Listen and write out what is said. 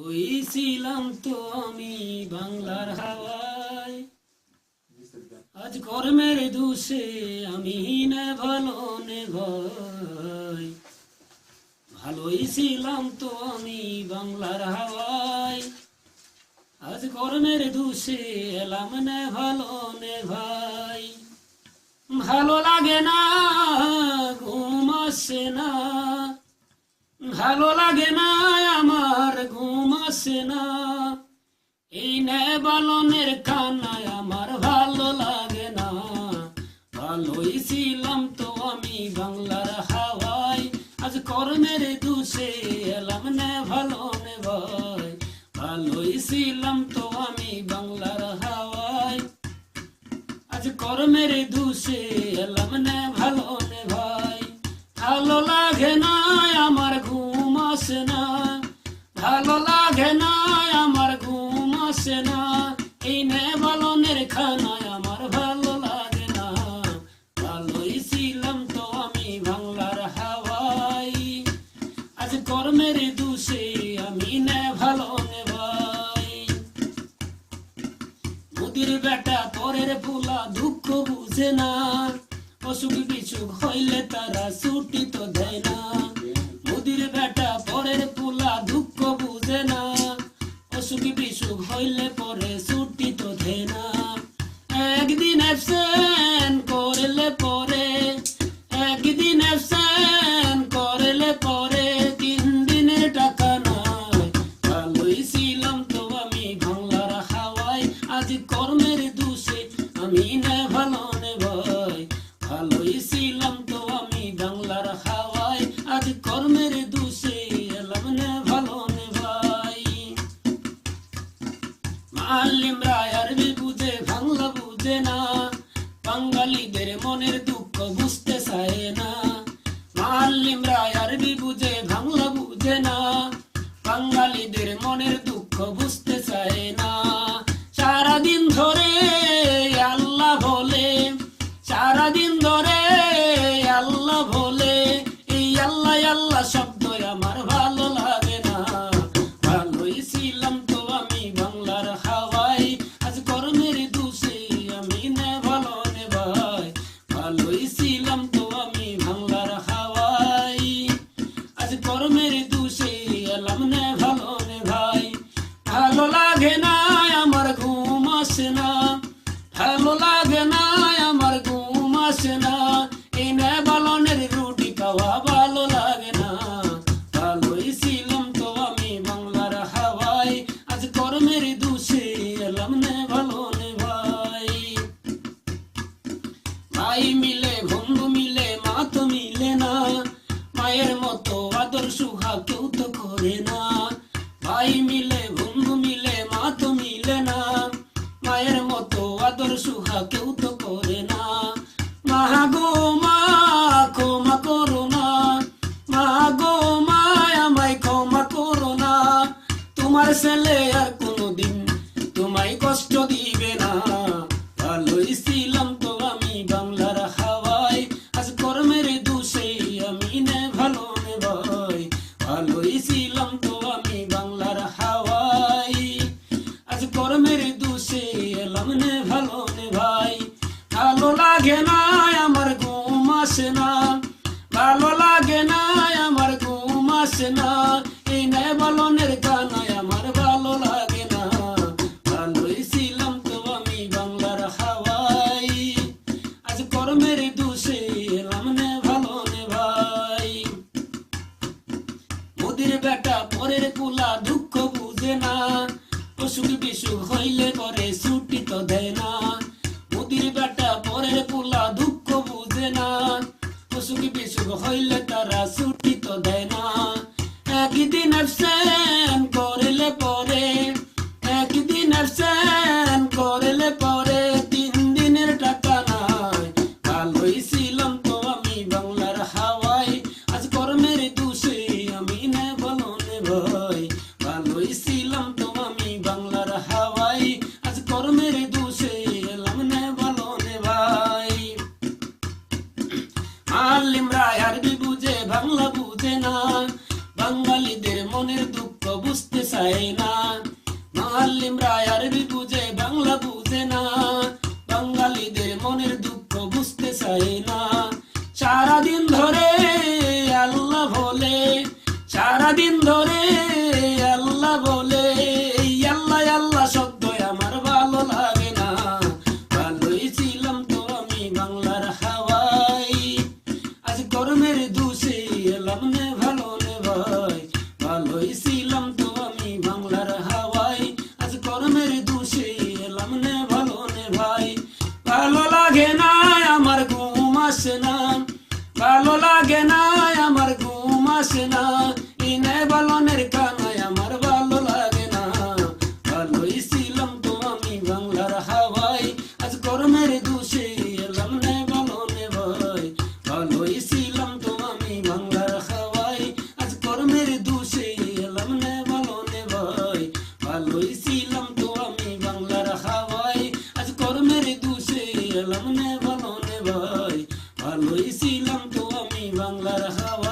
হইছিলাম তো আমি বাংলার হাওয়ায়। আজ কর্মের দোষে আমি নে ভালো নে ভালোই ছিলাম তো আমি বাংলার হাওয়ায়। আজ কর্মের দোষে এলাম নে ভালো নে ভাই ভালো লাগে না, ঘুম আসে না। ভালো লাগে না আসে না। এই নে বালনের কান্নায় আমার ভালো লাগে না। ভালোই ছিলাম তো আমি বাংলার হাওয়ায়। আজ কর্মের দোষে এলাম নে ভালো নে ভাই ভালোই ছিলাম তো আমি বাংলার হাওয়ায়। আজ কর্মের দোষে এলাম নে ভালো নে ভাই ভালো লাগে না, আমার ঘুম আসে না। ভালো লাগে না, আমার ঘুম আসে না। এই নে বালনের খানায় আমার ভালো লাগে না। ভালোই ছিলাম তো আমি বাংলার হাওয়াই। আজ কর্মের দোষে আমি নে ভালো নে ভাই নদীর বেটা পরের ফুলা দুঃখ বুঝে না। অসুখ বিসুখ হইলে তারা ছুটি তো দেয় না। নদীর বেটা পরের ফুলা দুঃখ অসুখ বিসুখ হইলে পরে ছুটি তো না। একদিন অ্যাবসেন্ট করলে পরে, একদিন অ্যাবসেন্ট করলে পরে তিন দিনে টাকা নয়। ছিলাম তো আমি বাংলার হাওয়ায়, আজ কর্মের দোষে আমি না মাল্লিম রায় আরবি বুঝে কেউ মা, ক্ষমা করো না। মা গো মা, আমায় ক্ষমা করো না। তোমার ছেলে কোনোদিন তোমায় কষ্ট দোষে নে। হইলে করে ছুটি তো দেয় না। মোদির বেটা পরের কুলা দুঃখ বুঝে না। অসুখ বিসুখ হইলে তারা ছুটি তো দেয় না। একদিন অ্যাবসেন্ট হইছিলাম তো আমি বাংলার হাওয়াই। আজ কর্মের দোষে এলাম নে ভালো নে ভাই। আরবি বুঝে বাংলা বুঝে না। বাঙালিদের মনের দুঃখ বুঝতে চায় না। আলিমরা আরবি বুঝে বাংলা বুঝে না। বাঙালিদের মনের দুঃখ বুঝতে চায় না। সারাদিন ছিলাম নে ভালো নে ভাই ভালোই ছিলাম তো আমি বাংলার হাওয়া